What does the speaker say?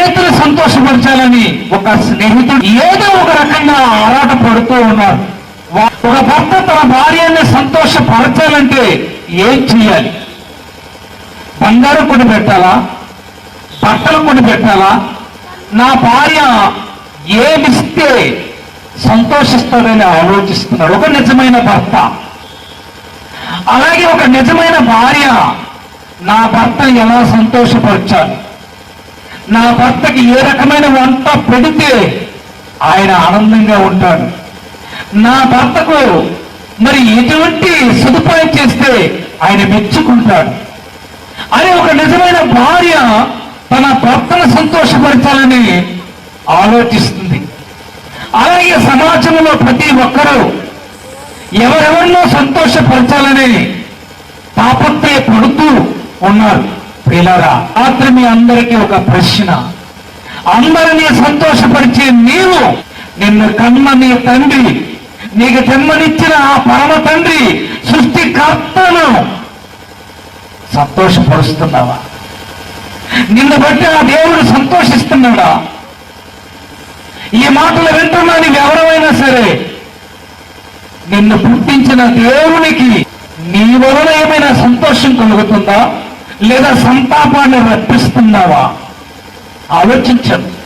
స్నేహితులు సంతోషపరచాలని ఒక స్నేహితుడు ఏదో ఒక రకంగా ఆరాట పడుతూ ఉన్నారు. ఒక భర్త తన భార్యని సంతోషపరచాలంటే ఏం చేయాలి బంగారం కొని పెట్టాలా? బట్టలు కొని పెట్టాలా? నా భార్య ఏమిస్తే సంతోషిస్తాడని ఆలోచిస్తున్నాడు. ఒక నిజమైన భర్త. అలాగే ఒక నిజమైన భార్య నా భర్త ఎలా సంతోషపరచాలి? నా భర్తకి ఏ రకమైన వంట పెడితే ఆయన ఆనందంగా ఉంటాడు. నా భర్తకు మరి ఎటువంటి సదుపాయం చేస్తే ఆయన మెచ్చుకుంటాడు. అని ఒక నిజమైన భార్య తన భర్తను సంతోషపరచాలని ఆలోచిస్తుంది. అలాగే సమాజంలో ప్రతి ఒక్కరూ ఎవరెవరినో సంతోషపరచాలని తాపత్రయ పడుతూ ఉన్నారు. ప్రియులారా రాత్రి మీ అందరికీ ఒక ప్రశ్న. అందరినీ సంతోషపరిచే నీవు నిన్ను కన్న నీ తండ్రి నీకు జన్మనిచ్చిన ఆ పరమ తండ్రి సృష్టికర్తను సంతోషపరుస్తున్నావా? నిన్ను బట్టి ఆ దేవుడు సంతోషిస్తున్నాడా? ఈ మాటలు వింటున్నా నీవు ఎవరైనా సరే నిన్ను పుట్టించిన దేవునికి నీ వలన ఏమైనా సంతోషం కలుగుతుందా? లేదా సంతాపాన్ని రప్పిస్తున్నావా? ఆలోచించండి.